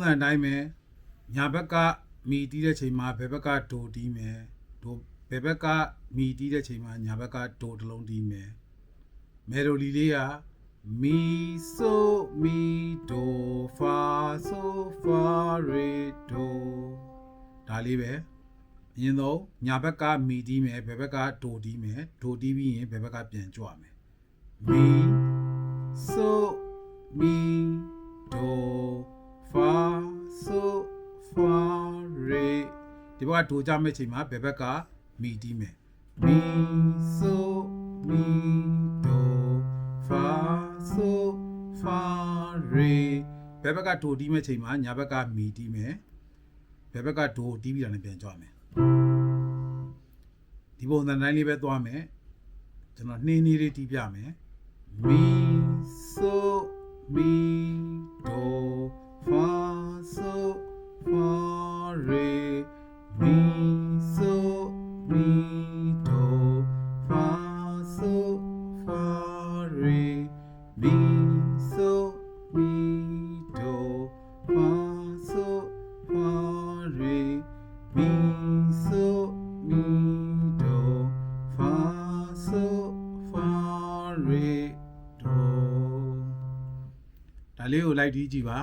စံအတိုင်းပဲညာဘက်ကမီတီးတဲ့ချိန်မှာဘယ်ဘက်ကဒိုတီးမယ်ဒိုဘယ်ဘက်ကမီတီးတဲ့ချိန်မှာညာဘက်ကဒိုတစ်လုံးတီးမယ်မယ်လိုလီလေးကမီဆိုမီဒိုဖာဆိုဖာရေဒိုဒါလေးပဲအရင်ဆုံးညာဘက်ကမီတီးမယ်ဘယ်ဘက်ကဒိုတီးမယ်ဒိုတီးပြီးရင်ဘယ်ဘက်ကပြန်ကြွမယ်မီ so mi re ဒီဘက်ကဒိုကြမဲ့ချိန်မှာဘယ်ဘက်ကမီတီးမယ် mi so mi do fa so fa re ဘယ်ဘက်ကဒိုတီးမဲ့ချိန်မှာညာဘက်ကမီတီးမယ်ဘယ်ဘက်ကဒိုတီးပြီးတာနဲ့ပြန်ကြွမယ်ဒီပုံစံတိုင်းလေးပဲသွားမယ်ကျွန်တော်နှင်းနှီးလေးတီးပြမယ် mi so mi mi do fa so fa re mi so mi do fa so fa re mi so mi do fa so fa re do ဒါလေးကိုလိုက်တီးကြည့်ပါ